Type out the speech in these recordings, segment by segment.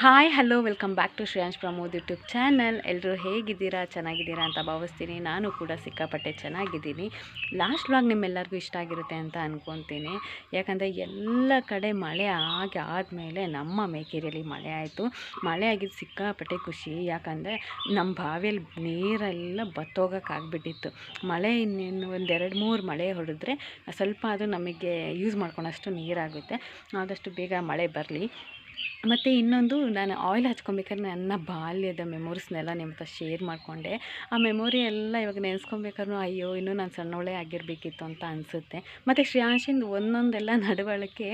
Hi hello welcome back to Shreyansh Pramod YouTube channel ಎಲ್ಲರೂ ಹೇಗಿದ್ದೀರಾ? ಚೆನ್ನಾಗಿದ್ದೀರಾ ಅಂತ ಭಾವಿಸ್ತೀನಿ. ನಾನು ಕೂಡ ಸಿಕ್ಕಾಪಟ್ಟೆ ಚೆನ್ನಾಗಿದ್ದೀನಿ. ಲಾಸ್ಟ್ ವ್ಲಾಗ್ ನಿಮ್ಮೆಲ್ಲರಿಗೂ ಇಷ್ಟ ಆಗಿರುತ್ತೆ ಅಂತ ಅಂದ್ಕೊತೀನಿ ಯಾಕಂದರೆ ಎಲ್ಲ ಕಡೆ ಮಳೆ ಆಗಿ ಆದಮೇಲೆ ನಮ್ಮ ಮೇಕೇರಿಯಲ್ಲಿ ಮಳೆ ಆಯಿತು. ಮಳೆ ಆಗಿದ್ದು ಸಿಕ್ಕಾಪಟ್ಟೆ ಖುಷಿ. ಯಾಕಂದರೆ ನಮ್ಮ ಬಾವಿಯಲ್ಲಿ ನೀರೆಲ್ಲ ಬತ್ತೋಗೋಕ್ಕಾಗ್ಬಿಟ್ಟಿತ್ತು ಮಳೆ ಇನ್ನೇನು ಒಂದೆರಡು ಮೂರು ಮಳೆ ಹೊಡೆದ್ರೆ ಸ್ವಲ್ಪ ಅದು ನಮಗೆ ಯೂಸ್ ಮಾಡ್ಕೊಳಷ್ಟು ನೀರಾಗುತ್ತೆ. ಆದಷ್ಟು ಬೇಗ ಮಳೆ ಬರಲಿ. ಮತ್ತು ಇನ್ನೊಂದು, ನಾನು ಆಯಿಲ್ ಹಚ್ಕೊಬೇಕಾದ್ರೆ ನನ್ನ ಬಾಲ್ಯದ ಮೆಮೊರೀಸ್ನೆಲ್ಲ ನಿಮ್ಮ ಹತ್ರ ಶೇರ್ ಮಾಡಿಕೊಂಡೆ. ಆ ಮೆಮೊರಿ ಎಲ್ಲ ಇವಾಗ ನೆನೆಸ್ಕೊಬೇಕಾದ್ರೂ ಅಯ್ಯೋ, ಇನ್ನೂ ನಾನು ಸಣ್ಣವಳೆ ಆಗಿರಬೇಕಿತ್ತು ಅಂತ ಅನಿಸುತ್ತೆ. ಮತ್ತು ಶ್ರೇಯಾಂಶಿಂದು ಒಂದೊಂದೆಲ್ಲ ನಡವಳಿಕೆ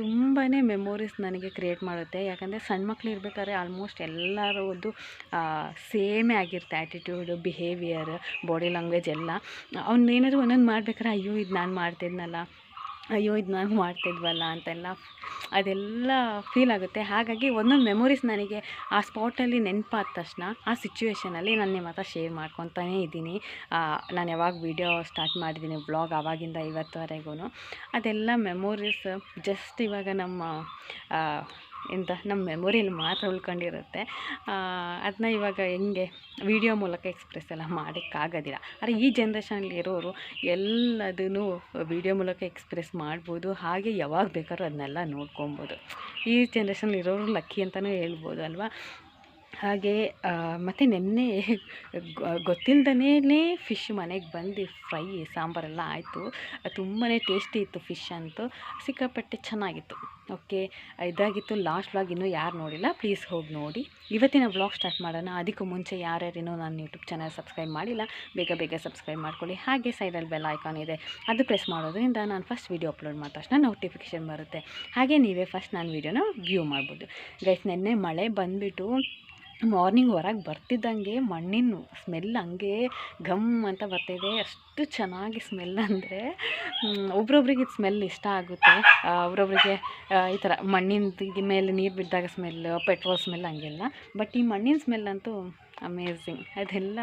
ತುಂಬಾ ಮೆಮೊರೀಸ್ ನನಗೆ ಕ್ರಿಯೇಟ್ ಮಾಡುತ್ತೆ. ಯಾಕಂದರೆ ಸಣ್ಣ ಮಕ್ಳು ಇರ್ಬೇಕಾದ್ರೆ ಆಲ್ಮೋಸ್ಟ್ ಎಲ್ಲರದ್ದು ಸೇಮೇ ಆಗಿರುತ್ತೆ ಆ್ಯಟಿಟ್ಯೂಡು ಬಿಹೇವಿಯರ್ ಬಾಡಿ ಲ್ಯಾಂಗ್ವೇಜ್ ಎಲ್ಲ. ಅವ್ನು ಏನಾದರೂ ಒಂದೊಂದು ಮಾಡ್ಬೇಕಾದ್ರೆ ಅಯ್ಯೋ, ಇದು ನಾನು ಮಾಡ್ತಿದ್ನಲ್ಲ. ಅಯ್ಯೋ ಇದು ನಾನು ಮಾಡ್ತಿದ್ವಲ್ಲ ಅಂತೆಲ್ಲ ಅದೆಲ್ಲ ಫೀಲ್ ಆಗುತ್ತೆ. ಹಾಗಾಗಿ ಒಂದೊಂದು ಮೆಮೊರೀಸ್ ನನಗೆ ಆ ಸ್ಪಾಟಲ್ಲಿ ನೆನಪಾದ ತಕ್ಷಣ, ಆ ಸಿಚುವೇಷನಲ್ಲಿ ನಾನು ನಿಮ್ಮ ಹತ್ರ ಶೇರ್ ಮಾಡ್ಕೊತಾನೇ ಇದ್ದೀನಿ. ನಾನು ಯಾವಾಗ ವೀಡಿಯೋ ಸ್ಟಾರ್ಟ್ ಮಾಡಿದ್ದೀನಿ ವ್ಲಾಗ್ ಆವಾಗಿಂದ ಇವತ್ತುವರೆಗೂ ಅದೆಲ್ಲ ಮೆಮೊರೀಸ್ ಜಸ್ಟ್ ಇವಾಗ ನಮ್ಮ ಎಂತ ನಮ್ಮ ಮೆಮೊರಿಯಲ್ಲಿ ಮಾತ್ರ ಉಳ್ಕೊಂಡಿರುತ್ತೆ. ಅದನ್ನ ಇವಾಗ ಹೆಂಗೆ ವಿಡಿಯೋ ಮೂಲಕ ಎಕ್ಸ್ಪ್ರೆಸ್ ಎಲ್ಲ ಮಾಡೋಕ್ಕಾಗೋದಿಲ್ಲ. ಆದರೆ ಈ ಜನ್ರೇಷನಲ್ಲಿ ಇರೋರು ಎಲ್ಲದನ್ನು ವಿಡಿಯೋ ಮೂಲಕ ಎಕ್ಸ್ಪ್ರೆಸ್ ಮಾಡ್ಬೋದು, ಹಾಗೆ ಯಾವಾಗ ಬೇಕಾದ್ರೂ ಅದನ್ನೆಲ್ಲ ನೋಡ್ಕೊಬೋದು. ಈ ಜನ್ರೇಷನಲ್ಲಿ ಇರೋರು ಲಕ್ಕಿ ಅಂತಲೂ ಹೇಳ್ಬೋದು ಅಲ್ವಾ? ಹಾಗೆ ಮತ್ತು ನೆನ್ನೆ ಗೊತ್ತಿಲ್ದನೇ ಫಿಶ್ ಮನೆಗೆ ಬಂದು ಫ್ರೈ ಸಾಂಬಾರೆಲ್ಲ ಆಯಿತು. ತುಂಬಾ ಟೇಸ್ಟಿ ಇತ್ತು ಫಿಶ್ ಅಂತೂ. ಸಿಕ್ಕಾಪಟ್ಟೆ ಚೆನ್ನಾಗಿತ್ತು. ಓಕೆ ಇದಾಗಿತ್ತು. ಲಾಸ್ಟ್ ವ್ಲಾಗ್ ಇನ್ನೂ ಯಾರು ನೋಡಿಲ್ಲ ಪ್ಲೀಸ್ ಹೋಗಿ ನೋಡಿ. ಇವತ್ತಿನ ವ್ಲಾಗ್ ಸ್ಟಾರ್ಟ್ ಮಾಡೋಣ. ಅದಕ್ಕೂ ಮುಂಚೆ ಯಾರ್ಯಾರೇನೋ ನಾನು ಯೂಟ್ಯೂಬ್ ಚಾನಲ್ ಸಬ್ಸ್ಕ್ರೈಬ್ ಮಾಡಿಲ್ಲ, ಬೇಗ ಬೇಗ ಸಬ್ಸ್ಕ್ರೈಬ್ ಮಾಡ್ಕೊಳ್ಳಿ. ಹಾಗೆ ಸೈಡಲ್ಲಿ ಬೆಲ್ ಐಕಾನ್ ಇದೆ, ಅದು ಪ್ರೆಸ್ ಮಾಡೋದ್ರಿಂದ ನಾನು ಫಸ್ಟ್ ವೀಡಿಯೋ ಅಪ್ಲೋಡ್ ಮಾಡಿದ ತಕ್ಷಣ ನೋಟಿಫಿಕೇಷನ್ ಬರುತ್ತೆ. ಹಾಗೆ ನೀವೇ ಫಸ್ಟ್ ನಾನು ವೀಡಿಯೋನ ವ್ಯೂ ಮಾಡ್ಬೋದು. ಗೈಸ್ ನೆನ್ನೆ ಮಳೆ ಬಂದುಬಿಟ್ಟು ಮಾರ್ನಿಂಗ್ ಹೊರಗೆ ಬರ್ತಿದ್ದಂಗೆ ಮಣ್ಣಿನ ಸ್ಮೆಲ್ ಹಂಗೆ ಘಮ್ ಅಂತ ಬರ್ತಿದೆ ಅಷ್ಟು ಚೆನ್ನಾಗಿ ಸ್ಮೆಲ್ ಅಂದರೆ ಒಬ್ರೊಬ್ರಿಗೆ ಇದು ಸ್ಮೆಲ್ ಇಷ್ಟ ಆಗುತ್ತೆ. ಒಬ್ರೊಬ್ರಿಗೆ ಈ ಥರ ಮಣ್ಣಿನ ಮೇಲೆ ನೀರು ಬಿದ್ದಾಗ ಸ್ಮೆಲ್, ಪೆಟ್ರೋಲ್ ಸ್ಮೆಲ್ ಹಂಗೆಲ್ಲ. ಬಟ್ ಈ ಮಣ್ಣಿನ ಸ್ಮೆಲ್ ಅಂತೂ ಅಮೇಝಿಂಗ್. ಅದೆಲ್ಲ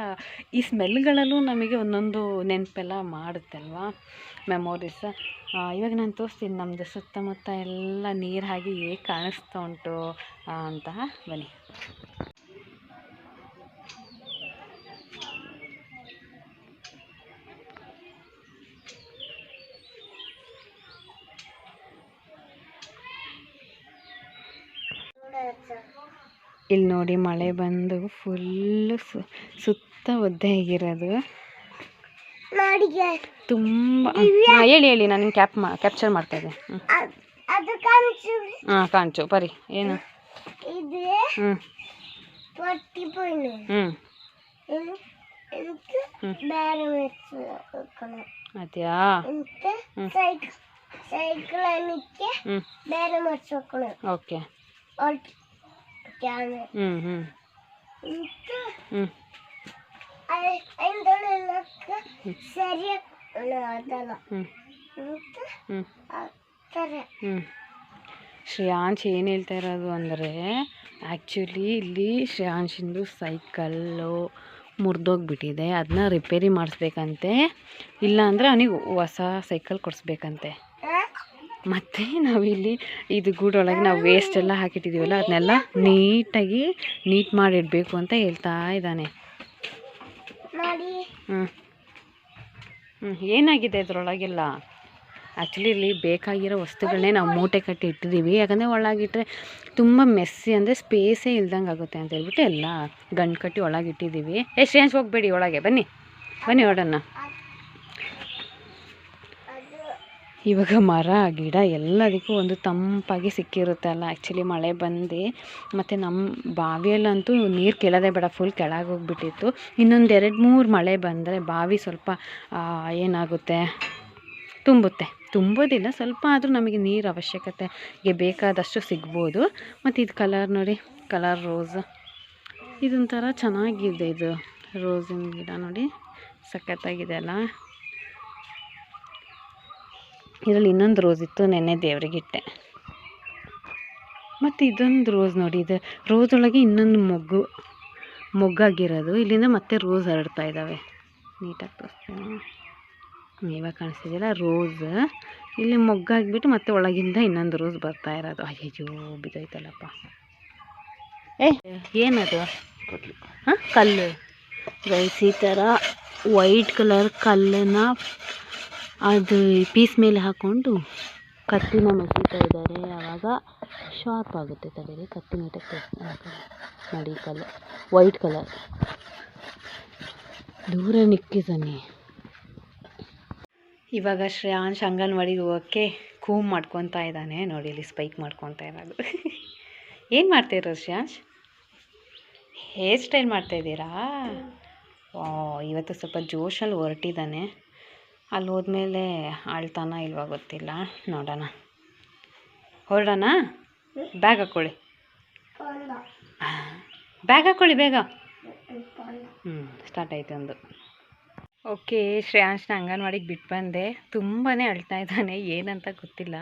ಈ ಸ್ಮೆಲ್ಗಳಲ್ಲೂ ನಮಗೆ ಒಂದೊಂದು ನೆನಪೆಲ್ಲ ಮಾಡುತ್ತಲ್ವಾ? ಮೆಮೊರೀಸ್. ಇವಾಗ ನಾನು ತೋರಿಸ್ತೀನಿ ನಮ್ಮದು ಸುತ್ತಮುತ್ತ ಎಲ್ಲ ನೀರು ಹಾಗೆ ಹೇಗೆ ಕಾಣಿಸ್ತಾ ಉಂಟು ಅಂತ. ಬನ್ನಿ. ಇಲ್ಲಿ ನೋಡಿ ಮಳೆ ಬಂದು ಫುಲ್ಲು ಸುತ್ತ ಒದ್ದೆ ಆಗಿರೋದು. ತುಂಬ ಹೇಳಿ ಹೇಳಿ ನಾನು ಕ್ಯಾಪ್ ಮಾ ಕ್ಯಾಪ್ಚರ್ ಮಾಡ್ತಾ ಇದ್ದೆ. ಹಾಂ ಕಾಂಚು ಬರಿ ಏನು? ಹ್ಞೂ ಹ್ಞೂ ಅದ್ಯಾ? ಓಕೆ. ಹ್ಞೂ ಹ್ಞೂ ಶ್ರೇಯಾಂಶ್ ಏನು ಹೇಳ್ತಾ ಇರೋದು ಅಂದರೆ ಆ್ಯಕ್ಚುಲಿ ಇಲ್ಲಿ ಶ್ರೇಯಾಂಶಿಂದು ಸೈಕಲ್ಲು ಮುರಿದೋಗ್ಬಿಟ್ಟಿದೆ. ಅದನ್ನ ರಿಪೇರಿ ಮಾಡಿಸ್ಬೇಕಂತೆ. ಇಲ್ಲಾಂದರೆ ಅವನಿಗೆ ಹೊಸ ಸೈಕಲ್ ಕೊಡಿಸ್ಬೇಕಂತೆ. ಮತ್ತು ನಾವಿಲ್ಲಿ ಇದು ಗೂಡೊಳಗೆ ನಾವು ವೇಸ್ಟ್ ಎಲ್ಲ ಹಾಕಿಟ್ಟಿದ್ದೀವಲ್ಲ ಅದನ್ನೆಲ್ಲ ನೀಟಾಗಿ ನೀಟ್ ಮಾಡಿಡಬೇಕು ಅಂತ ಹೇಳ್ತಾ ಇದ್ದಾನೆ. ಹ್ಞೂ ಹ್ಞೂ ಏನಾಗಿದೆ ಅದರೊಳಗೆಲ್ಲ ಆ್ಯಕ್ಚುಲಿ ಇಲ್ಲಿ ಬೇಕಾಗಿರೋ ವಸ್ತುಗಳನ್ನೇ ನಾವು ಮೂಟೆ ಕಟ್ಟಿ ಇಟ್ಟಿದ್ದೀವಿ. ಯಾಕಂದರೆ ಒಳಗಿಟ್ಟರೆ ತುಂಬ ಮೆಸ್ಸಿ ಅಂದರೆ ಸ್ಪೇಸೇ ಇಲ್ದಂಗೆ ಆಗುತ್ತೆ ಅಂತ ಹೇಳ್ಬಿಟ್ಟು ಎಲ್ಲ ಗಂಡು ಕಟ್ಟಿ ಒಳಗಿಟ್ಟಿದ್ದೀವಿ. ಎಷ್ಟು ಚೇಂಜ್ ಹೋಗಬೇಡಿ ಒಳಗೆ ಬನ್ನಿ. ಬನ್ನಿ ಹೊಡೋಣ ಇವಾಗ ಮರ, ಗಿಡ ಎಲ್ಲದಕ್ಕೂ ಒಂದು ತಂಪಾಗಿ ಸಿಕ್ಕಿರುತ್ತೆ ಅಲ್ಲ. ಆ್ಯಕ್ಚುಲಿ ಮಳೆ ಬಂದು ಮತ್ತು ನಮ್ಮ ಬಾವಿಯಲ್ಲಂತೂ ನೀರು ಕೇಳೋದೇ ಬೇಡ ಫುಲ್ ಕೆಳಗೆ ಹೋಗ್ಬಿಟ್ಟಿತ್ತು. ಇನ್ನೊಂದು ಎರಡು ಮೂರು ಮಳೆ ಬಂದರೆ ಬಾವಿ ಸ್ವಲ್ಪ ಏನಾಗುತ್ತೆ? ತುಂಬುತ್ತೆ. ತುಂಬೋದಿಲ್ಲ, ಸ್ವಲ್ಪ ಆದರೂ ನಮಗೆ ನೀರು ಅವಶ್ಯಕತೆಗೆ ಬೇಕಾದಷ್ಟು ಸಿಗ್ಬೋದು. ಮತ್ತು ಇದು ಕಲರ್ ನೋಡಿ ಕಲರ್ ರೋಸ್ ಇದೊಂಥರ ಚೆನ್ನಾಗಿದೆ ಇದು ರೋಸಿನ ಗಿಡ ನೋಡಿ. ಸಖತ್ತಾಗಿದೆ ಅಲ್ಲ. ಇದರಲ್ಲಿ ಇನ್ನೊಂದು ರೋಸ್ ಇತ್ತು ನೆನ್ನೆ ದೇವರಿಗಿಟ್ಟೆ ಮತ್ತು ಇದೊಂದು ರೋಸ್ ನೋಡಿ ಇದು ರೋಸ್ ಒಳಗೆ ಇನ್ನೊಂದು ಮೊಗ್ಗು ಮೊಗ್ಗಾಗಿರೋದು. ಇಲ್ಲಿಂದ ಮತ್ತೆ ರೋಸ್ ಹರಡ್ತಾ ಇದ್ದಾವೆ ನೀಟಾಗಿ ತೋರಿಸ್ತೀನಿ ಇವಾಗ ಕಾಣಿಸ್ತಿದೆಯಲ್ಲ? ರೋಸ್ ಇಲ್ಲಿ ಮೊಗ್ಗಾಗಿಬಿಟ್ಟು ಮತ್ತೆ ಒಳಗಿಂದ ಇನ್ನೊಂದು ರೋಸ್ ಬರ್ತಾ ಇರೋದು. ಅಯ್ಯೋ ಬಿದ್ದೋಯ್ತಲ್ಲಪ್ಪ. ಏ ಏನದು? ಹಾಂ ಕಲ್ಲು. ಗೈಸ್ ಈ ಥರ ವೈಟ್ ಕಲರ್ ಕಲ್ಲನ್ನು ಅದು ಪೀಸ್ ಮೇಲೆ ಹಾಕ್ಕೊಂಡು ಕತ್ತಿನ ಮಸೀತಾ ಇದ್ದಾರೆ. ಆವಾಗ ಶಾರ್ಪ್ ಆಗುತ್ತೆ ತಲೆಗೆ. ಕತ್ತಿ ನೀಟಕ್ಕೆ ನೋಡಿ ಕಲರ್ ವೈಟ್ ಕಲರ್ ದೂರ ನಿಕ್ಕಿದ್ದಾನೆ ಇವಾಗ ಶ್ರೇಯಾಂಶ್ ಅಂಗನವಾಡಿಗೆ ಹೋಗೋಕ್ಕೆ ಕೂಮ್ ಮಾಡ್ಕೊತಾ ಇದ್ದಾನೆ. ನೋಡಿ ಇಲ್ಲಿ ಸ್ಪೈಕ್ ಮಾಡ್ಕೊತಾ ಇರೋದು. ಏನು ಮಾಡ್ತಾಯಿರೋ ಶ್ರೇಯಾಂಶ್? ಹೇರ್ ಸ್ಟೈಲ್ ಮಾಡ್ತಾಯಿದ್ದೀರಾ ಓ, ಇವತ್ತು ಸ್ವಲ್ಪ ಜೋಶಲ್ಲಿ ಹೊರಟಿದ್ದಾನೆ. ಅಲ್ಲಿ ಹೋದ್ಮೇಲೆ ಅಳ್ತಾನ ಇಲ್ವಾ ಗೊತ್ತಿಲ್ಲ. ನೋಡೋಣ. ಹೊರಡೋಣ? ಬ್ಯಾಗ್ ಹಾಕ್ಕೊಳ್ಳಿ. ಬ್ಯಾಗ್ ಹಾಕ್ಕೊಳ್ಳಿ ಬೇಗ. ಹ್ಞೂ ಸ್ಟಾರ್ಟ್ ಆಯಿತು ಒಂದು ಓಕೆ, ಶ್ರೇಯಾಂಶ್ನ ಅಂಗನವಾಡಿಗೆ ಬಿಟ್ಟು ಬಂದೆ. ತುಂಬಾ ಅಳ್ತಾ ಇದ್ದಾನೆ. ಏನಂತ ಗೊತ್ತಿಲ್ಲ.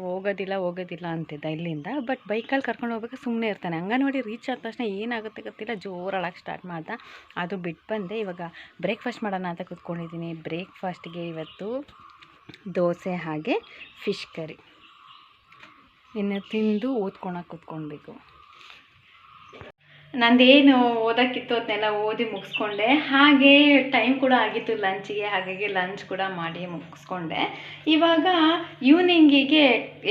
ಹೋಗೋದಿಲ್ಲ ಹೋಗೋದಿಲ್ಲ ಅಂತಿದ್ದ ಇಲ್ಲಿಂದ. ಬಟ್ ಬೈಕಲ್ಲಿ ಕರ್ಕೊಂಡು ಹೋಗ್ಬೇಕು ಸುಮ್ಮನೆ ಇರ್ತಾನೆ. ಅಂಗನವಾಡಿ ರೀಚ್ ಆದ ತಕ್ಷಣ ಏನಾಗುತ್ತೆ ಗೊತ್ತಿಲ್ಲ. ಜೋರು ಅಳಕ್ಕೆ ಸ್ಟಾರ್ಟ್ ಮಾಡ್ದ. ಅದು ಬಿಟ್ಟು ಬಂದೆ. ಇವಾಗ ಬ್ರೇಕ್ಫಾಸ್ಟ್ ಮಾಡೋಣ ಅಂತ ಕೂತ್ಕೊಂಡಿದ್ದೀನಿ. ಬ್ರೇಕ್ಫಾಸ್ಟ್ಗೆ ಇವತ್ತು ದೋಸೆ ಹಾಗೆ ಫಿಶ್ ಕರಿ. ಇನ್ನು ತಿಂದು ಓದ್ಕೊಳಕ್ಕೆ ಕೂತ್ಕೊಳ್ಬೇಕು. ನಂದೇನು ಓದೋಕ್ಕಿತ್ತು ಅದನ್ನೆಲ್ಲ ಓದಿ ಮುಗಿಸ್ಕೊಂಡೆ. ಹಾಗೆ ಟೈಮ್ ಕೂಡ ಆಗಿತ್ತು ಲಂಚಿಗೆ, ಹಾಗಾಗಿ ಲಂಚ್ ಕೂಡ ಮಾಡಿ ಮುಗಿಸ್ಕೊಂಡೆ. ಇವಾಗ ಈವ್ನಿಂಗಿಗೆ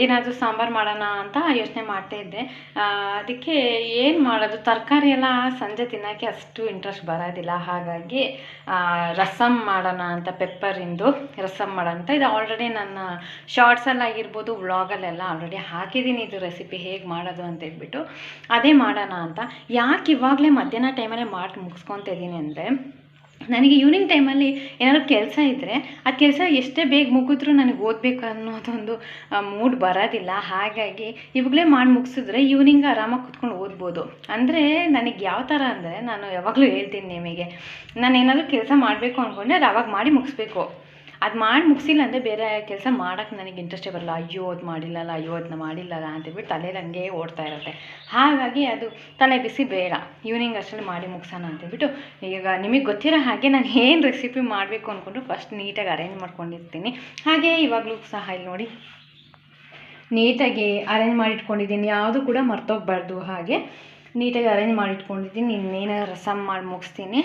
ಏನಾದರೂ ಸಾಂಬಾರು ಮಾಡೋಣ ಅಂತ ಯೋಚನೆ ಮಾಡ್ತಾಯಿದ್ದೆ ಅದಕ್ಕೆ ಏನು ಮಾಡೋದು? ತರಕಾರಿ ಎಲ್ಲ ಸಂಜೆ ತಿನ್ನೋಕ್ಕೆ ಅಷ್ಟು ಇಂಟ್ರೆಸ್ಟ್ ಬರೋದಿಲ್ಲ. ಹಾಗಾಗಿ ರಸಮ್ ಮಾಡೋಣ ಅಂತ ಪೆಪ್ಪರಿಂದು ರಸಮ್ ಮಾಡೋಣ ಅಂತ. ಇದು ಆಲ್ರೆಡಿ ನನ್ನ ಶಾರ್ಟ್ಸಲ್ಲಾಗಿರ್ಬೋದು ವ್ಲಾಗಲ್ಲೆಲ್ಲ ಆಲ್ರೆಡಿ ಹಾಕಿದ್ದೀನಿ. ಇದು ರೆಸಿಪಿ ಹೇಗೆ ಮಾಡೋದು ಅಂತ ಹೇಳ್ಬಿಟ್ಟು. ಅದೇ ಮಾಡೋಣ ಅಂತ. ಯಾಕೆ ಇವಾಗಲೇ ಮಧ್ಯಾಹ್ನ ಟೈಮಲ್ಲೇ ಮಾಡಿ ಮುಗಿಸ್ಕೊತ ಇದ್ದೀನಿ ಅಂದರೆ, ನನಗೆ ಈವ್ನಿಂಗ್ ಟೈಮಲ್ಲಿ ಏನಾದರೂ ಕೆಲಸ ಇದ್ದರೆ ಆ ಕೆಲಸ ಎಷ್ಟೇ ಬೇಗ ಮುಗಿದ್ರೂ ನನಗೆ ಓದಬೇಕು ಅನ್ನೋದೊಂದು ಮೂಡ್ ಬರೋದಿಲ್ಲ. ಹಾಗಾಗಿ ಇವಾಗಲೇ ಮಾಡಿ ಮುಗಿಸಿದ್ರೆ ಈವ್ನಿಂಗ್ ಆರಾಮಾಗಿ ಕುತ್ಕೊಂಡು ಓದ್ಬೋದು. ಅಂದರೆ ನನಗೆ ಯಾವ ಥರ ಅಂದರೆ, ನಾನು ಯಾವಾಗಲೂ ಹೇಳ್ತೀನಿ ನಿಮಗೆ, ನಾನು ಏನಾದರೂ ಕೆಲಸ ಮಾಡಬೇಕು ಅಂದ್ಕೊಂಡೆ ಅದು ಅವಾಗ ಮಾಡಿ ಮುಗಿಸ್ಬೇಕು. ಅದು ಮಾಡಿ ಮುಗಿಸಿಲ್ಲ ಅಂದರೆ ಬೇರೆ ಕೆಲಸ ಮಾಡೋಕ್ಕೆ ನನಗೆ ಇಂಟ್ರೆಸ್ಟೇ ಬರಲ್ಲ. ಅಯ್ಯೋ, ಅದು ಮಾಡಿಲ್ಲಲ್ಲ, ಅಯ್ಯೋ ಅದನ್ನ ಮಾಡಿಲ್ಲಲ್ಲ ಅಂತೇಳ್ಬಿಟ್ಟು ತಲೆಯಲ್ಲಿ ಹಂಗೆ ಓಡ್ತಾ ಇರುತ್ತೆ. ಹಾಗಾಗಿ ಅದು ತಲೆ ಬಿಸಿ ಬೇಡ. ಈವ್ನಿಂಗ್ ಅಷ್ಟರಲ್ಲಿ ಮಾಡಿ ಮುಗಿಸೋಣ ಅಂತೇಳ್ಬಿಟ್ಟು ಈಗ ನಿಮಗೆ ಗೊತ್ತಿರೋ ಹಾಗೆ ನಾನು ಏನು ರೆಸಿಪಿ ಮಾಡಬೇಕು ಅಂದ್ಕೊಂಡು ಫಸ್ಟ್ ನೀಟಾಗಿ ಅರೇಂಜ್ ಮಾಡ್ಕೊಂಡಿರ್ತೀನಿ. ಹಾಗೆ ಇವಾಗಲೂ ಸಹ ಇಲ್ಲಿ ನೋಡಿ. ನೀಟಾಗಿ ಅರೇಂಜ್ ಮಾಡಿಟ್ಕೊಂಡಿದ್ದೀನಿ. ಯಾವುದು ಕೂಡ ಮರ್ತೋಗ್ಬಾರ್ದು. ಹಾಗೆ ನೀಟಾಗಿ ಅರೇಂಜ್ ಮಾಡಿಟ್ಕೊಂಡಿದ್ದೀನಿ. ಇನ್ನೇನಾದ್ರು ರಸಮ್ ಮಾಡಿ ಮುಗಿಸ್ತೀನಿ.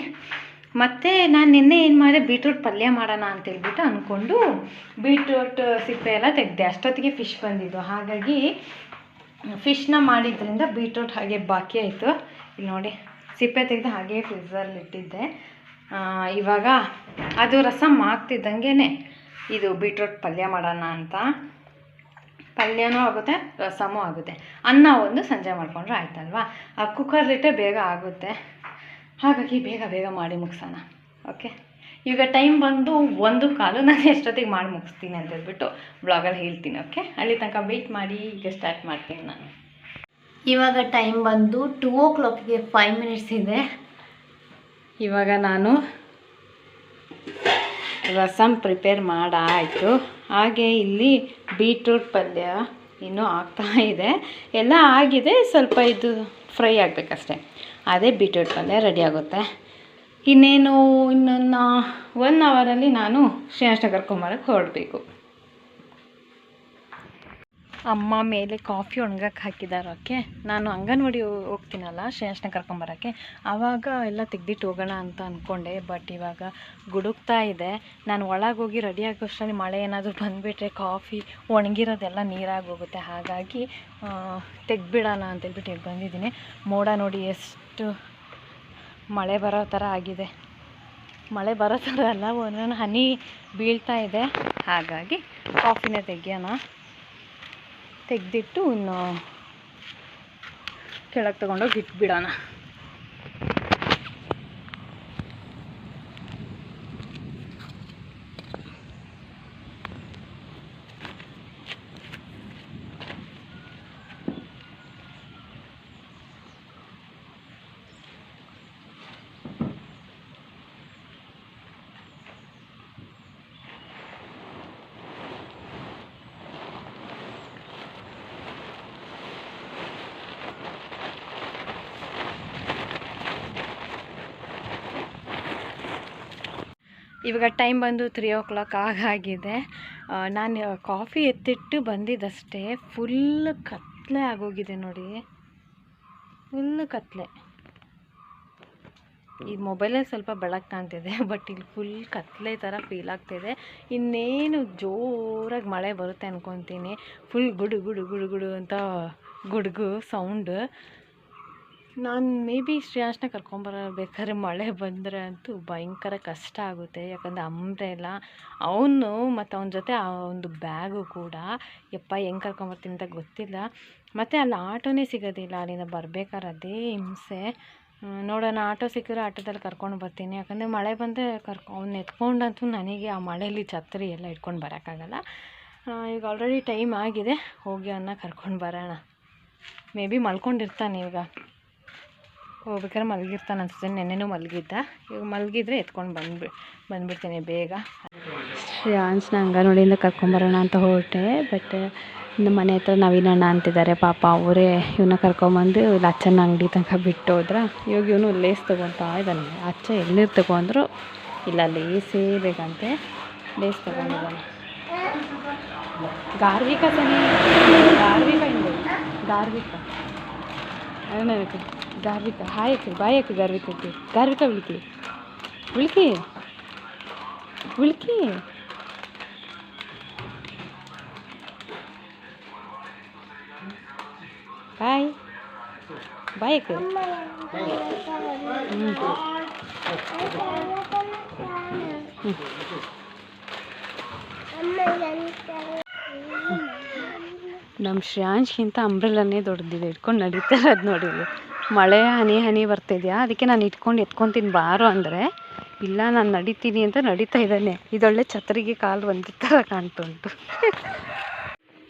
ಮತ್ತು ನಾನು ನಿನ್ನೆ ಏನು ಮಾಡಿದೆ? ಬೀಟ್ರೂಟ್ ಪಲ್ಯ ಮಾಡೋಣ ಅಂತೇಳ್ಬಿಟ್ಟು ಅಂದ್ಕೊಂಡು ಬೀಟ್ರೂಟ್ ಸಿಪ್ಪೆ ಎಲ್ಲ ತೆಗೆದೆ. ಅಷ್ಟೊತ್ತಿಗೆ ಫಿಶ್ ಬಂದಿದ್ದು. ಹಾಗಾಗಿ ಫಿಶ್ನ ಮಾಡಿದ್ರಿಂದ ಬೀಟ್ರೂಟ್ ಹಾಗೆ ಬಾಕಿ ಆಯಿತು. ಇಲ್ಲಿ ನೋಡಿ, ಸಿಪ್ಪೆ ತೆಗೆದು ಹಾಗೆ ಫ್ರಿಜ್ಜಲ್ಲಿ ಇಟ್ಟಿದ್ದೆ. ಇವಾಗ ಅದು ರಸಮ್ ಆಗ್ತಿದ್ದಂಗೆ ಇದು ಬೀಟ್ರೂಟ್ ಪಲ್ಯ ಮಾಡೋಣ ಅಂತ. ಪಲ್ಯನೂ ಆಗುತ್ತೆ, ರಸಮೂ ಆಗುತ್ತೆ. ಅನ್ನ ಒಂದು ಸಂಜೆ ಮಾಡಿಕೊಂಡ್ರೆ ಆಯ್ತಲ್ವಾ? ಆ ಕುಕ್ಕರ್ಲಿಟ್ಟರೆ ಬೇಗ ಆಗುತ್ತೆ. ಹಾಗಾಗಿ ಬೇಗ ಬೇಗ ಮಾಡಿ ಮುಗಿಸೋಣ. ಓಕೆ ಈಗ ಟೈಮ್ ಬಂದು ಒಂದು ಕಾಲು ನಾನು ಎಷ್ಟೊತ್ತಿಗೆ ಮಾಡಿ ಮುಗಿಸ್ತೀನಿ ಅಂತ ಹೇಳ್ಬಿಟ್ಟು ಬ್ಲಾಗಲ್ಲಿ ಹೇಳ್ತೀನಿ ಓಕೆ ಅಲ್ಲಿ ತನಕ ವೆಯ್ಟ್ ಮಾಡಿ ಈಗ ಸ್ಟಾರ್ಟ್ ಮಾಡ್ತೀನಿ ನಾನು. ಇವಾಗ ಟೈಮ್ ಬಂದು ಟೂ ಓ ಕ್ಲಾಕಿಗೆ ಫೈವ್ ಮಿನಿಟ್ಸ್ ಇದೆ. ಇವಾಗ ನಾನು ರಸಮ್ ಪ್ರಿಪೇರ್ ಮಾಡಾಯಿತು. ಹಾಗೆ ಇಲ್ಲಿ ಬೀಟ್ರೂಟ್ ಪಲ್ಯ ಇನ್ನೂ ಆಗ್ತಾ ಇದೆ. ಎಲ್ಲ ಆಗಿದೆ ಸ್ವಲ್ಪ ಇದು ಫ್ರೈ ಆಗಬೇಕಷ್ಟೆ. ಅದೇ ಬೀಟ್ರೂಟ್ ಪಲ್ಯ ರೆಡಿ ಆಗುತ್ತೆ. ಇನ್ನೇನು ಇನ್ನೊಂದು ಒನ್ ಅವರಲ್ಲಿ ನಾನು ಶ್ರೀನಿವಾಸ ಕುಮಾರಕ್ಕೆ ಹೊರಡಬೇಕು. ಅಮ್ಮ ಮೇಲೆ ಕಾಫಿ ಒಣಗಕ್ಕೆ ಹಾಕಿದ್ದಾರೆ ಓಕೆ ನಾನು ಅಂಗನವಾಡಿ ಹೋಗ್ತೀನಲ್ಲ ಶ್ರೇಷ್ಣ ಕರ್ಕೊಂಬರೋಕ್ಕೆ ಆವಾಗ ಎಲ್ಲ ತೆಗ್ದಿಟ್ಟು ಹೋಗೋಣ ಅಂತ ಅಂದ್ಕೊಂಡೆ ಬಟ್ ಇವಾಗ ಗುಡುಕ್ತಾ ಇದೆ. ನಾನು ಒಳಗೆ ಹೋಗಿ ರೆಡಿ ಆಗೋಷ್ಟರಲ್ಲಿ ಮಳೆ ಏನಾದರೂ ಬಂದುಬಿಟ್ರೆ ಕಾಫಿ ಒಣಗಿರೋದೆಲ್ಲ ನೀರಾಗಿ ಹೋಗುತ್ತೆ. ಹಾಗಾಗಿ ತೆಗ್ದುಬಿಡೋಣ ಅಂತೇಳ್ಬಿಟ್ಟು ಇಲ್ಲಿ ಬಂದಿದ್ದೀನಿ. ಮೋಡ ನೋಡಿ ಎಷ್ಟು ಮಳೆ ಬರೋ ಥರ ಆಗಿದೆ. ಮಳೆ ಬರೋ ಥರ ಅಲ್ಲ, ಒಂದೊಂದು ಹನಿ ಬೀಳ್ತಾ ಇದೆ. ಹಾಗಾಗಿ ಕಾಫಿನೇ ತೆಗಿಯೋಣ. ತೆಗೆದಿಟ್ಟು ಇನ್ನು ಕೆಳಗೆ ತೊಗೊಂಡೋಗಿ ಇಟ್ಬಿಡೋಣ. ಇವಾಗ ಟೈಮ್ ಬಂದು ತ್ರೀ ಓ ಕ್ಲಾಕ್ ಆಗಾಗಿದೆ ನಾನು ಕಾಫಿ ಎತ್ತಿಟ್ಟು ಬಂದಿದ್ದಷ್ಟೇ. ಫುಲ್ ಕತ್ತಲೆ ಆಗೋಗಿದೆ ನೋಡಿ. ಫುಲ್ ಕತ್ತಲೆ ಈ ಮೊಬೈಲೇ ಸ್ವಲ್ಪ ಬೆಳಕು ಕಾಣ್ತಿದೆ ಬಟ್ ಇಲ್ಲಿ ಫುಲ್ ಕತ್ತಲೆ ಥರ ಫೀಲ್ ಆಗ್ತಿದೆ. ಇನ್ನೇನು ಜೋರಾಗಿ ಮಳೆ ಬರುತ್ತೆ ಅಂದ್ಕೊತೀನಿ ಫುಲ್ ಗುಡು ಗುಡು ಗುಡು ಗುಡು ಅಂತ ಗುಡುಗು ಸೌಂಡ್ ನಾನು ಮೇ ಬಿ ಶ್ರೇಯಾಸನ್ನ ಕರ್ಕೊಂಬರಬೇಕಾದ್ರೆ ಮಳೆ ಬಂದರೆ ಅಂತೂ ಭಯಂಕರ ಕಷ್ಟ ಆಗುತ್ತೆ. ಯಾಕಂದರೆ ಅಂಬ್ರೆಲ್ಲ ಅವನು ಮತ್ತು ಅವನ ಜೊತೆ ಆ ಒಂದು ಬ್ಯಾಗು ಕೂಡ, ಯಪ್ಪ ಹೆಂಗೆ ಕರ್ಕೊಂಬರ್ತೀನಿ ಅಂತ ಗೊತ್ತಿಲ್ಲ. ಮತ್ತು ಅಲ್ಲಿ ಆಟೋನೇ ಸಿಗೋದಿಲ್ಲ, ಅಲ್ಲಿಂದ ಬರ್ಬೇಕಾದ್ರೆ ಹಿಂಸೆ. ನೋಡೋಣ, ಆಟೋ ಸಿಕ್ಕಿದ್ರೆ ಆಟೋದಲ್ಲಿ ಕರ್ಕೊಂಡು ಬರ್ತೀನಿ. ಯಾಕಂದರೆ ಮಳೆ ಬಂದರೆ ಕರ್ಕೊ, ಅವ್ನು ಎತ್ಕೊಂಡಂತೂ ನನಗೆ ಆ ಮಳೆಯಲ್ಲಿ ಛತ್ರಿ ಎಲ್ಲ ಇಟ್ಕೊಂಡು ಬರೋಕ್ಕಾಗಲ್ಲ. ಈಗ ಆಲ್ರೆಡಿ ಟೈಮ್ ಆಗಿದೆ. ಹೋಗಿ ಅವನ್ನ ಕರ್ಕೊಂಡು ಬರೋಣ. ಮೇ ಬಿ ಮಲ್ಕೊಂಡಿರ್ತಾನೆ ಈಗ. ಹೋಗ್ಬೇಕಾದ್ರೆ ಮಲಗಿರ್ತಾನೆ ಅನ್ಸುತ್ತೆ. ನೆನ್ನೆನೂ ಮಲಗಿದ್ದ. ಇವಾಗ ಮಲಗಿದ್ರೆ ಎತ್ಕೊಂಡು ಬಂದ್ಬಿ, ಬಂದ್ಬಿಡ್ತೀನಿ ಬೇಗ. ಶ್ರೇಯಾನ್ಸ್ನ ಅಂಗನವಾಡಿಯಿಂದ ಕರ್ಕೊಂಬರೋಣ ಅಂತ ಹೊರಟೆ ಬಟ್ ನಮ್ಮ ಮನೆ ಹತ್ರ ನವೀನ್ ಅಣ್ಣ ಅಂತಿದ್ದಾರೆ. ಪಾಪ ಅವರೇ ಇವನ್ನ ಕರ್ಕೊಂಬಂದು ಇಲ್ಲಿ ಅಚ್ಚನ ಅಂಗಡಿ ತನಕ ಬಿಟ್ಟು ಹೋದ್ರ. ಇವಾಗ ಇವನು ಲೇಸ್ ತೊಗೊತಾ ಇದ್ದಾನೆ. ಅಚ್ಚ ಎಲ್ಲಿರು ತೊಗೊಂಡ್ರು, ಇಲ್ಲ ಲೇಸೇ ಬೇಕಂತೆ ಲೇಸ್ ತೊಗೊಂಡಿದ್ದಾನೆ ಗಾರ್ವಿಕ ಸನಿ ಗಾರ್ವಿಕ. ಇಂದು ಗಾರ್ವಿಕ ನನಗೆ ಗಾರ್ವಿಕ ಹಾಯಕ್ಕೆ, ಬಾಯಕ್ಕೆ ಗಾರ್ವಿಕಕ್ಕೆ ಗಾರ್ವಿಕ ವಿಳಿಕಿ ವಿಳಿಕಿ ವಿಳಿಕಿ ಬಾಯ್. ಬಾಯ್ ಹ್ಞೂ ನಮ್ಮ ಶ್ರೇಯಾಂಶ್ಗಿಂತ ಅಂಬ್ರೆಲ್ಲನೇ ದೊಡ್ಡದಿದೆ. ಇಟ್ಕೊಂಡು ನಡೀತಾರೆ ಅದು ನೋಡಿ ಇಲ್ಲಿ. ಮಳೆ, ಹನಿ ಹನಿ ಬರ್ತಿದ್ಯಾ? ಅದಕ್ಕೆ ನಾನು ಇಟ್ಕೊಂಡು ಎತ್ಕೊತೀನಿ ಬಾರೋ ಅಂದರೆ, ಇಲ್ಲ, ನಾನು ನಡಿತೀನಿ ಅಂತ ನಡೀತಾ ಇದ್ದಾನೆ. ಇದೊಳ್ಳೆ ಛತ್ರಿಗೆ ಕಾಲು ಒಂದೇ ಥರ ಕಾಣ್ತುಂಟು.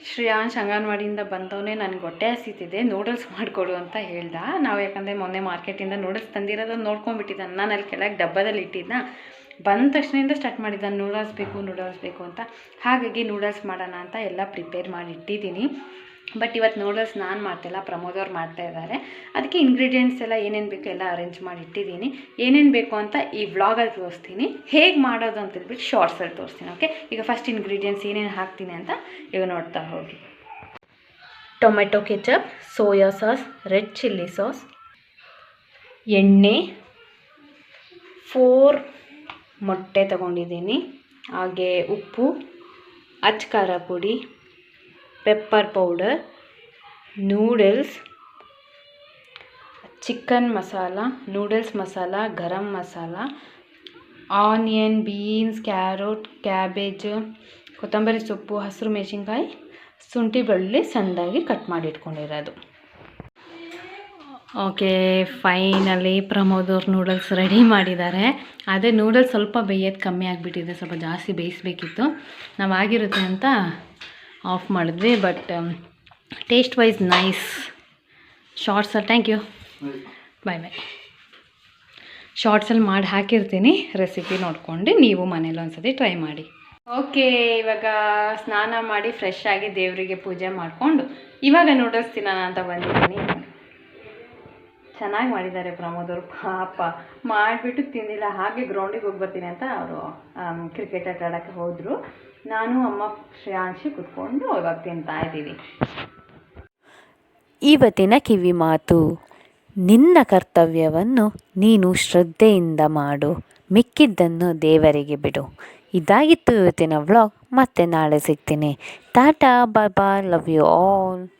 ಶ್ರೇಯಾಂಶ್ ಅಂಗನವಾಡಿಯಿಂದ ಬಂದವನೇ ನನಗೆ ಹೊಟ್ಟೆ ಹಸಿತಿದೆ. ನೂಡಲ್ಸ್ ಮಾಡಿಕೊಡು ಅಂತ ಹೇಳ್ದ. ನಾವು ಯಾಕಂದರೆ ಮೊನ್ನೆ ಮಾರ್ಕೆಟಿಂದ ನೂಡಲ್ಸ್ ತಂದಿರೋದನ್ನ ನೋಡ್ಕೊಂಡ್ಬಿಟ್ಟಿದ್ದಾನೆ. ನಾನು ಅಲ್ಲಿ ಕೆಳಗೆ ಡಬ್ಬದಲ್ಲಿ ಇಟ್ಟಿದ್ದ ಬಂದ ತಕ್ಷಣದಿಂದ ಸ್ಟಾರ್ಟ್ ಮಾಡಿದ್ದಾನೆ. ನೂಡಲ್ಸ್ ಬೇಕು ನೂಡಲ್ಸ್ ಬೇಕು ಅಂತ. ಹಾಗಾಗಿ ನೂಡಲ್ಸ್ ಮಾಡೋಣ ಅಂತ ಎಲ್ಲ ಪ್ರಿಪೇರ್ ಮಾಡಿ ಇಟ್ಟಿದ್ದೀನಿ. ಬಟ್ ಇವತ್ತು ನೂಡಲ್ಸ್ ನಾನು ಮಾಡ್ತಿಲ್ಲ, ಪ್ರಮೋದ್ ಅವ್ರು ಮಾಡ್ತಾ ಇದ್ದಾರೆ. ಅದಕ್ಕೆ ಇಂಗ್ರೀಡಿಯೆಂಟ್ಸ್ ಎಲ್ಲ ಏನೇನು ಬೇಕು ಎಲ್ಲ ಅರೇಂಜ್ ಮಾಡಿ ಇಟ್ಟಿದ್ದೀನಿ. ಏನೇನು ಬೇಕು ಅಂತ ಈ ವ್ಲಾಗಲ್ಲಿ ತೋರಿಸ್ತೀನಿ. ಹೇಗೆ ಮಾಡೋದು ಅಂತ ಹೇಳ್ಬಿಟ್ಟು ಶಾರ್ಟ್ಸಲ್ಲಿ ತೋರಿಸ್ತೀನಿ ಓಕೆ ಈಗ ಫಸ್ಟ್ ಇಂಗ್ರೀಡಿಯೆಂಟ್ಸ್ ಏನೇನು ಹಾಕ್ತೀನಿ ಅಂತ ಈಗ ನೋಡ್ತಾ ಹೋಗಿ. Tomato ketchup soya sauce red chilli sauce ಎಣ್ಣೆ ಫೋರ್ ಮೊಟ್ಟೆ ತಗೊಂಡಿದ್ದೀನಿ. ಹಾಗೆ ಉಪ್ಪು, ಅಚ್ಚ ಖಾರ ಪುಡಿ pepper powder noodles chicken masala noodles masala garam masala onion beans carrot cabbage ಕೊತ್ತಂಬರಿ ಸೊಪ್ಪು, ಹಸಿರು ಮೆಣಸಿನ್ಕಾಯಿ, ಶುಂಠಿ ಬೆಳ್ಳುಳ್ಳಿ ಸಣ್ಣದಾಗಿ ಕಟ್ ಮಾಡಿ ಇಟ್ಕೊಂಡಿರೋದು. ಓಕೆ ಫೈನಲಿ ಪ್ರಮೋದ್ ಅವ್ರು ನೂಡಲ್ಸ್ ರೆಡಿ ಮಾಡಿದ್ದಾರೆ. ಅದೇ ನೂಡಲ್ಸ್ ಸ್ವಲ್ಪ ಬೇಯೋದು ಕಮ್ಮಿ ಆಗಿಬಿಟ್ಟಿದೆ, ಸ್ವಲ್ಪ ಜಾಸ್ತಿ ಬೇಯಿಸ್ಬೇಕಿತ್ತು. ನಾವು ಆಗಿರುತ್ತೆ ಅಂತ ಆಫ್ ಮಾಡಿದ್ವಿ ಬಟ್ ಟೇಸ್ಟ್ ವೈಸ್ ನೈಸ್ ಶಾರ್ಟ್ಸಲ್ಲಿ ಥ್ಯಾಂಕ್ ಯು ಬಾಯ್ ಬಾಯ್ ಶಾರ್ಟ್ಸಲ್ಲಿ ಮಾಡಿ ಹಾಕಿರ್ತೀನಿ ರೆಸಿಪಿ ನೋಡ್ಕೊಂಡು ನೀವು ಮನೇಲಿ ಒಂದ್ಸತಿ ಟ್ರೈ ಮಾಡಿ. ಓಕೆ ಇವಾಗ ಸ್ನಾನ ಮಾಡಿ ಫ್ರೆಶ್ ಆಗಿ ದೇವರಿಗೆ ಪೂಜೆ ಮಾಡಿಕೊಂಡು, ಇವಾಗ ನೂಡಲ್ಸ್ ತಿನ್ನೋಣ ಅಂತ ಬಂದಿದ್ದೀನಿ. ಚೆನ್ನಾಗಿ ಮಾಡಿದ್ದಾರೆ ಪ್ರಮೋದ್ ಅವರು ಪಾಪ. ಮಾಡಿಬಿಟ್ಟು ತಿಂದಿಲ್ಲ, ಹಾಗೆ ಗ್ರೌಂಡಿಗೆ ಹೋಗಿ ಬರ್ತೀನಿ ಅಂತ ಅವರು ಕ್ರಿಕೆಟ್ ಆಟ ಆಡೋಕ್ಕೆ ಹೋದರು. ನಾನು, ಅಮ್ಮ, ಶ್ರೇಯಾಂಶಿ ಕುತ್ಕೊಂಡು ಇವಾಗ ತಿಂತಾ ಇದ್ದೀವಿ. ಇವತ್ತಿನ ಕಿವಿ ಮಾತು, ನಿನ್ನ ಕರ್ತವ್ಯವನ್ನು ನೀನು ಶ್ರದ್ಧೆಯಿಂದ ಮಾಡು, ಮಿಕ್ಕಿದ್ದನ್ನು ದೇವರಿಗೆ ಬಿಡು. ಇದಾಗಿತ್ತು ಇವತ್ತಿನ ವ್ಲಾಗ್, ಮತ್ತೆ ನಾಳೆ ಸಿಗ್ತೀನಿ. Tata, bye bye, love you all.